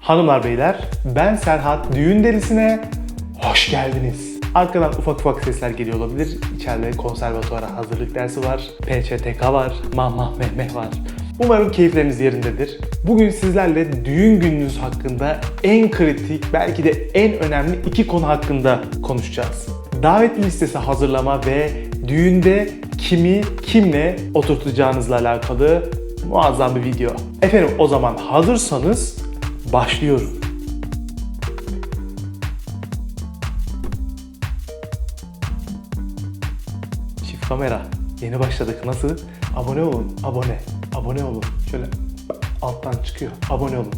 Hanımlar beyler, ben Serhat Düğün Delisi'ne hoş geldiniz. Arkadan ufak ufak sesler geliyor olabilir. İçeride konservatuvara hazırlık dersi var, PÇTK var, Mahmah Mehmeh var. Umarım keyifleriniz yerindedir. Bugün sizlerle düğün gününüz hakkında en kritik, belki de en önemli iki konu hakkında konuşacağız. Davetli listesi hazırlama ve düğünde kimi kimle oturtacağınızla alakalı muazzam bir video. Efendim o zaman hazırsanız başlıyorum. Çift kamera. Yeni başladık. Nasıl? Abone olun. Abone. Abone olun. Şöyle alttan çıkıyor. Abone olun.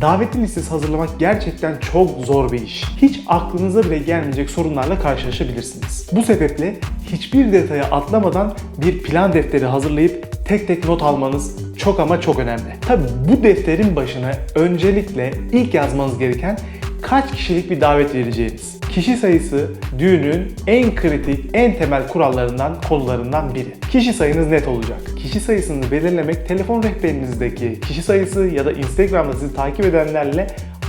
Davetli listesi hazırlamak gerçekten çok zor bir iş. Hiç aklınıza bile gelmeyecek sorunlarla karşılaşabilirsiniz. Bu sebeple hiçbir detayı atlamadan bir plan defteri hazırlayıp tek tek not almanız çok ama çok önemli. Tabi bu defterin başına öncelikle ilk yazmanız gereken kaç kişilik bir davet vereceğiniz. Kişi sayısı düğünün en kritik, en temel kurallarından, konularından biri. Kişi sayınız net olacak. Kişi sayısını belirlemek telefon rehberinizdeki kişi sayısı ya da Instagram'da sizi takip edenlerle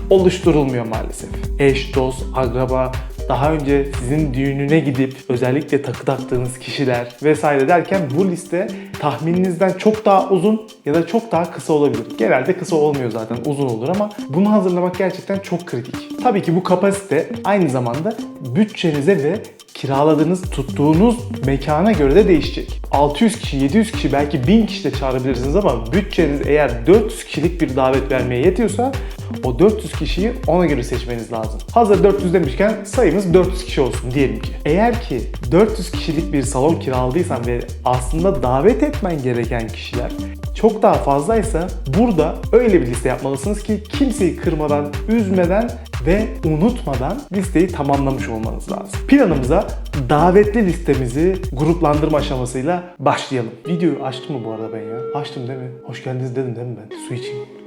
oluşturulmuyor maalesef. Eş, dost, akraba, daha önce sizin düğününe gidip özellikle takı taktığınız kişiler vesaire derken bu liste tahmininizden çok daha uzun ya da çok daha kısa olabilir. Genelde kısa olmuyor zaten uzun olur ama bunu hazırlamak gerçekten çok kritik. Tabii ki bu kapasite aynı zamanda bütçenize ve kiraladığınız, tuttuğunuz mekana göre de değişecek. 600 kişi, 700 kişi, belki 1000 kişi de çağırabilirsiniz ama bütçeniz eğer 400 kişilik bir davet vermeye yetiyorsa o 400 kişiyi ona göre seçmeniz lazım. Hazır 400 demişken sayımız 400 kişi olsun diyelim ki. Eğer ki 400 kişilik bir salon kiraladıysan ve aslında davet etmen gereken kişiler çok daha fazlaysa burada öyle bir liste yapmalısınız ki kimseyi kırmadan, üzmeden ve unutmadan listeyi tamamlamış olmanız lazım. Planımıza davetli listemizi gruplandırma aşamasıyla başlayalım. Videoyu açtım mı bu arada ben ya? Açtım değil mi? Hoş geldiniz dedim değil mi ben? Su içeyim.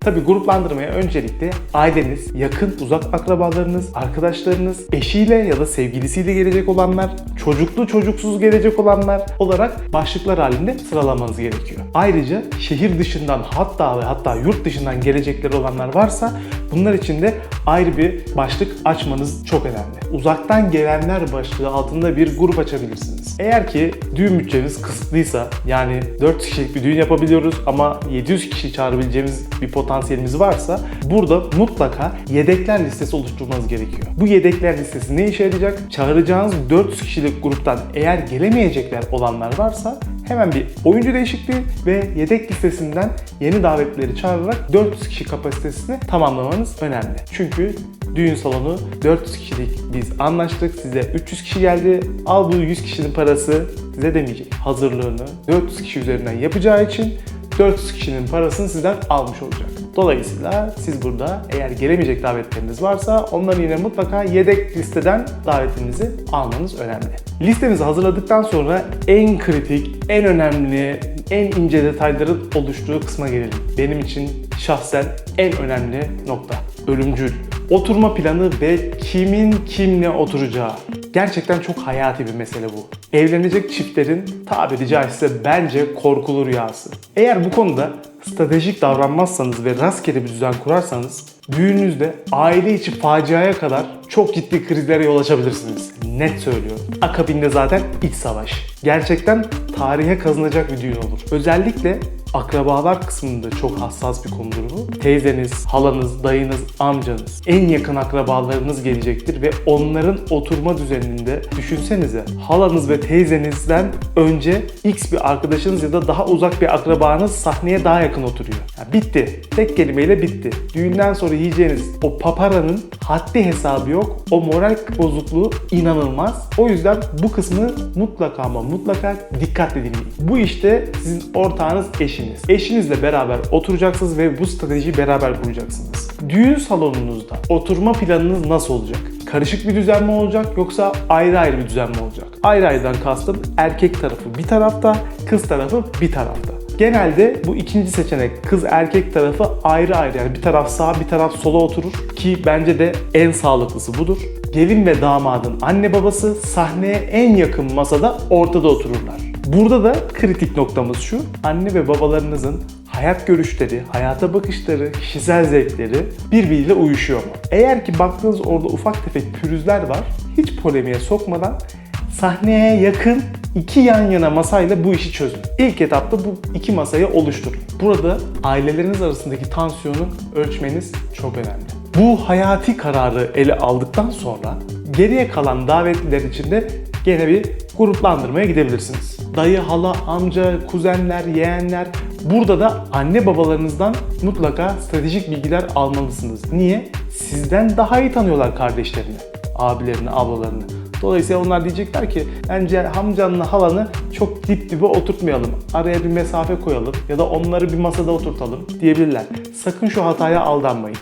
Tabii gruplandırmaya öncelikle aileniz, yakın uzak akrabalarınız, arkadaşlarınız, eşiyle ya da sevgilisiyle gelecek olanlar, çocuklu çocuksuz gelecek olanlar olarak başlıklar halinde sıralamanız gerekiyor. Ayrıca şehir dışından hatta ve hatta yurt dışından gelecekleri olanlar varsa bunlar için de ayrı bir başlık açmanız çok önemli. Uzaktan gelenler başlığı altında bir grup açabilirsiniz. Eğer ki düğün bütçeniz kısıtlıysa yani 4 kişilik bir düğün yapabiliyoruz ama 700 kişi çağırabileceğimiz bir potansiyelimiz varsa burada mutlaka yedekler listesi oluşturmanız gerekiyor. Bu yedekler listesi ne işe yarayacak? Çağıracağınız 400 kişilik gruptan eğer gelemeyecekler olanlar varsa hemen bir oyuncu değişikliği ve yedek listesinden yeni davetleri çağırarak 400 kişi kapasitesini tamamlamanız önemli. Çünkü düğün salonu 400 kişilik biz anlaştık size 300 kişi geldi al bu 100 kişinin parası size demeyecek. Hazırlığını 400 kişi üzerinden yapacağı için 400 kişinin parasını sizden almış olacak. Dolayısıyla siz burada eğer gelemeyecek davetleriniz varsa onları yine mutlaka yedek listeden davetinizi almanız önemli. Listemizi hazırladıktan sonra en kritik, en önemli, en ince detayların oluştuğu kısma gelelim. Benim için şahsen en önemli nokta. Ölümcül. Oturma planı ve kimin kimle oturacağı. Gerçekten çok hayati bir mesele bu. Evlenecek çiftlerin tabiri caizse bence korkulu rüyası. Eğer bu konuda stratejik davranmazsanız ve rastgele bir düzen kurarsanız düğününüzde aile içi faciaya kadar çok ciddi krizlere yol açabilirsiniz. Net söylüyorum. Akabinde zaten iç savaş. Gerçekten tarihe kazanacak bir düğün olur. Özellikle akrabalar kısmında çok hassas bir konudur bu. Teyzeniz, halanız, dayınız, amcanız, en yakın akrabalarınız gelecektir ve onların oturma düzeninde düşünsenize halanız ve teyzenizden önce X bir arkadaşınız ya da daha uzak bir akrabanız sahneye daha yakın oturuyor. Ya bitti. Tek kelimeyle bitti. Düğünden sonra yiyeceğiniz o paparanın haddi hesabı yok. O moral bozukluğu inanılmaz. O yüzden bu kısmı mutlaka ama mutlaka dikkatle dinleyin. Bu işte sizin ortağınız eşiniz. Eşinizle beraber oturacaksınız ve bu stratejiyi beraber kuracaksınız. Düğün salonunuzda oturma planınız nasıl olacak? Karışık bir düzen mi olacak yoksa ayrı ayrı bir düzen mi olacak? Ayrı ayrıdan kastım erkek tarafı bir tarafta, kız tarafı bir tarafta. Genelde bu ikinci seçenek kız erkek tarafı ayrı ayrı yani bir taraf sağ bir taraf sola oturur ki bence de en sağlıklısı budur. Gelin ve damadın anne babası sahneye en yakın masada ortada otururlar. Burada da kritik noktamız şu. Anne ve babalarınızın hayat görüşleri, hayata bakışları, kişisel zevkleri birbiriyle uyuşuyor mu? Eğer ki baktığınız orada ufak tefek pürüzler var, hiç polemiğe sokmadan sahneye yakın iki yan yana masayla bu işi çözün. İlk etapta bu iki masayı oluşturun. Burada aileleriniz arasındaki tansiyonu ölçmeniz çok önemli. Bu hayati kararı ele aldıktan sonra geriye kalan davetliler için de gene bir gruplandırmaya gidebilirsiniz. Dayı, hala, amca, kuzenler, yeğenler. Burada da anne babalarınızdan mutlaka stratejik bilgiler almalısınız. Niye? Sizden daha iyi tanıyorlar kardeşlerini, abilerini, ablalarını. Dolayısıyla onlar diyecekler ki bence amcanla halanı çok dip dibe oturtmayalım. Araya bir mesafe koyalım ya da onları bir masada oturtalım diyebilirler. Sakın şu hataya aldanmayın.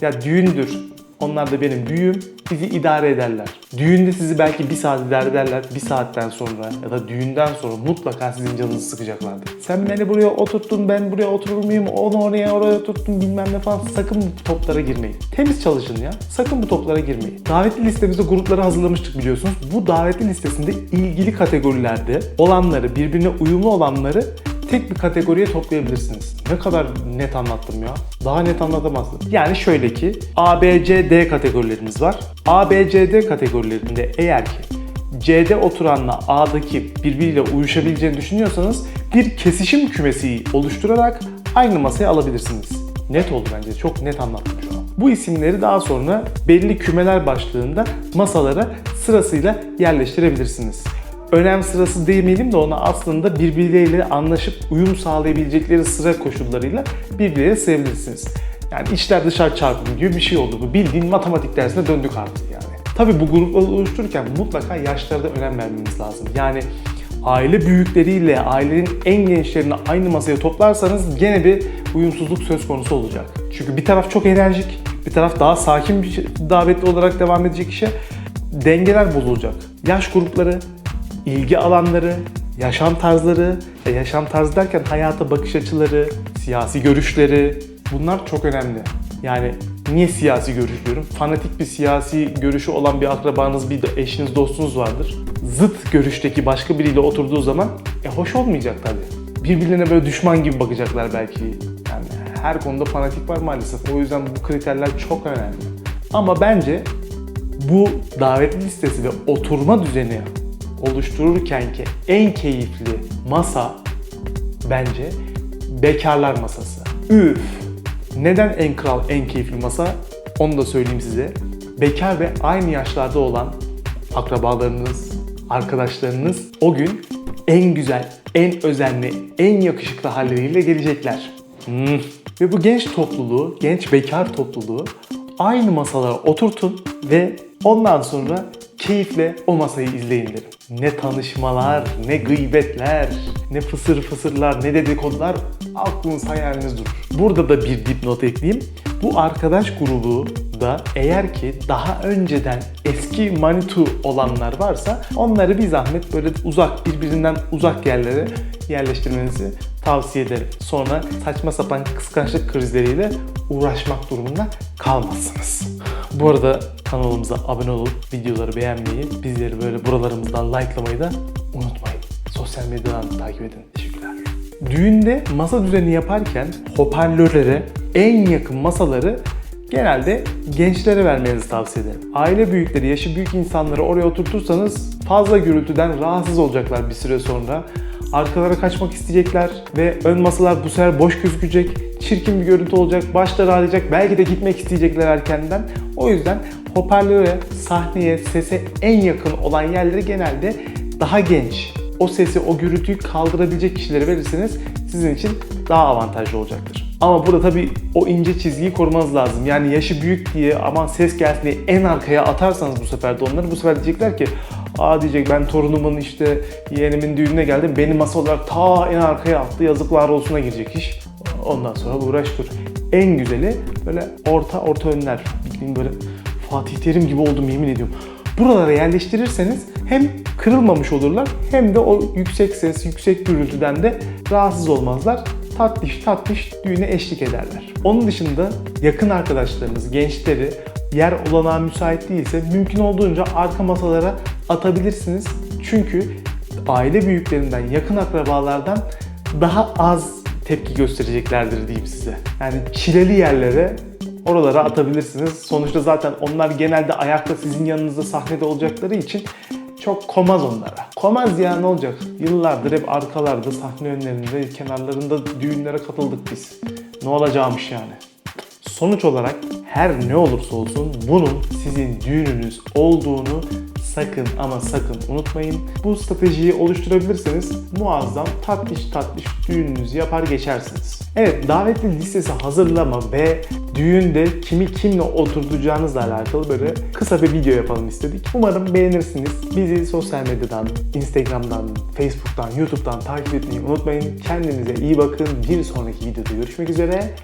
Ya düğündür. Onlar da benim büyüğüm. Bizi idare ederler. Düğünde sizi belki bir saat idare ederler. Bir saatten sonra ya da düğünden sonra mutlaka sizin canınızı sıkacaklardır. Sen beni buraya oturttun, ben buraya oturur muyum? Onu oraya oraya oturttun bilmem ne falan. Sakın bu toplara girmeyin. Temiz çalışın ya. Sakın bu toplara girmeyin. Davetli listemizde grupları hazırlamıştık biliyorsunuz. Bu davetli listesinde ilgili kategorilerde olanları, birbirine uyumlu olanları tek bir kategoriye toplayabilirsiniz. Ne kadar net anlattım ya. Daha net anlatamazdım. Yani şöyle ki A, B, C, D kategorilerimiz var. A, B, C, D kategorilerinde eğer ki C'de oturanla A'daki birbiriyle uyuşabileceğini düşünüyorsanız bir kesişim kümesi oluşturarak aynı masaya alabilirsiniz. Net oldu bence. Çok net anlattım şu an. Bu isimleri daha sonra belli kümeler başlığında masalara sırasıyla yerleştirebilirsiniz önem sırası demeyelim de ona aslında birbirleriyle anlaşıp uyum sağlayabilecekleri sıra koşullarıyla birbirleriyle sevebilirsiniz. Yani içler dışarı çarpımı gibi bir şey oldu bu. Bildiğin matematik dersine döndük artık yani. Tabii bu grupları oluştururken mutlaka yaşlara da önem vermeniz lazım. Yani aile büyükleriyle ailenin en gençlerini aynı masaya toplarsanız gene bir uyumsuzluk söz konusu olacak. Çünkü bir taraf çok enerjik, bir taraf daha sakin bir davetli olarak devam edecek işe. Dengeler bozulacak. Yaş grupları, ilgi alanları, yaşam tarzları, ve yaşam tarzı derken hayata bakış açıları, siyasi görüşleri bunlar çok önemli. Yani niye siyasi görüş diyorum? Fanatik bir siyasi görüşü olan bir akrabanız, bir eşiniz, dostunuz vardır. Zıt görüşteki başka biriyle oturduğu zaman e, hoş olmayacak tabii. Birbirlerine böyle düşman gibi bakacaklar belki. Yani her konuda fanatik var maalesef. O yüzden bu kriterler çok önemli. Ama bence bu davetli listesi ve oturma düzeni oluştururken ki en keyifli masa bence bekarlar masası. Üf! Neden en kral, en keyifli masa? Onu da söyleyeyim size. Bekar ve aynı yaşlarda olan akrabalarınız, arkadaşlarınız o gün en güzel, en özenli, en yakışıklı halleriyle gelecekler. Hmm. Ve bu genç topluluğu, genç bekar topluluğu aynı masalara oturtun ve ondan sonra keyifle o masayı izleyin derim. Ne tanışmalar, ne gıybetler, ne fısır fısırlar, ne dedikodular aklınız hayaliniz durur. Burada da bir dipnot ekleyeyim. Bu arkadaş grubu da eğer ki daha önceden eski manitu olanlar varsa onları bir zahmet böyle uzak birbirinden uzak yerlere yerleştirmenizi tavsiye ederim. Sonra saçma sapan kıskançlık krizleriyle uğraşmak durumunda kalmazsınız. Bu arada kanalımıza abone olup videoları beğenmeyi, bizleri böyle buralarımızdan likelamayı da unutmayın. Sosyal medyadan takip edin. Teşekkürler. Düğünde masa düzeni yaparken hoparlörlere en yakın masaları genelde gençlere vermenizi tavsiye ederim. Aile büyükleri, yaşı büyük insanları oraya oturtursanız fazla gürültüden rahatsız olacaklar bir süre sonra. Arkalara kaçmak isteyecekler ve ön masalar bu sefer boş gözükecek. Çirkin bir görüntü olacak, başları ağrıyacak, belki de gitmek isteyecekler erkenden. O yüzden hoparlöre, sahneye, sese en yakın olan yerleri genelde daha genç, o sesi, o gürültüyü kaldırabilecek kişilere verirseniz sizin için daha avantajlı olacaktır. Ama burada tabii o ince çizgiyi korumanız lazım. Yani yaşı büyük diye aman ses gelsin diye en arkaya atarsanız bu sefer de onları bu sefer diyecekler ki Aa diyecek ben torunumun işte yeğenimin düğününe geldim. Beni masa olarak ta en arkaya attı yazıklar olsuna girecek iş. Ondan sonra uğraş dur. En güzeli böyle orta orta önler. Bildiğin böyle Fatih Terim gibi oldum yemin ediyorum. Buralara yerleştirirseniz hem kırılmamış olurlar hem de o yüksek ses, yüksek gürültüden de rahatsız olmazlar. Tatlış tatlış düğüne eşlik ederler. Onun dışında yakın arkadaşlarınız, gençleri yer olanağı müsait değilse mümkün olduğunca arka masalara atabilirsiniz. Çünkü aile büyüklerinden, yakın akrabalardan daha az tepki göstereceklerdir diyeyim size. Yani çileli yerlere oralara atabilirsiniz. Sonuçta zaten onlar genelde ayakta sizin yanınızda sahnede olacakları için çok komaz onlara. Komaz ya ne olacak? Yıllardır hep arkalarda, sahne önlerinde, kenarlarında düğünlere katıldık biz. Ne olacakmış yani? Sonuç olarak her ne olursa olsun bunun sizin düğününüz olduğunu sakın ama sakın unutmayın. Bu stratejiyi oluşturabilirseniz muazzam tatlış tatlış düğününüzü yapar geçersiniz. Evet davetli listesi hazırlama ve düğünde kimi kimle oturtacağınızla alakalı böyle kısa bir video yapalım istedik. Umarım beğenirsiniz. Bizi sosyal medyadan, Instagram'dan, Facebook'tan, YouTube'dan takip etmeyi unutmayın. Kendinize iyi bakın. Bir sonraki videoda görüşmek üzere.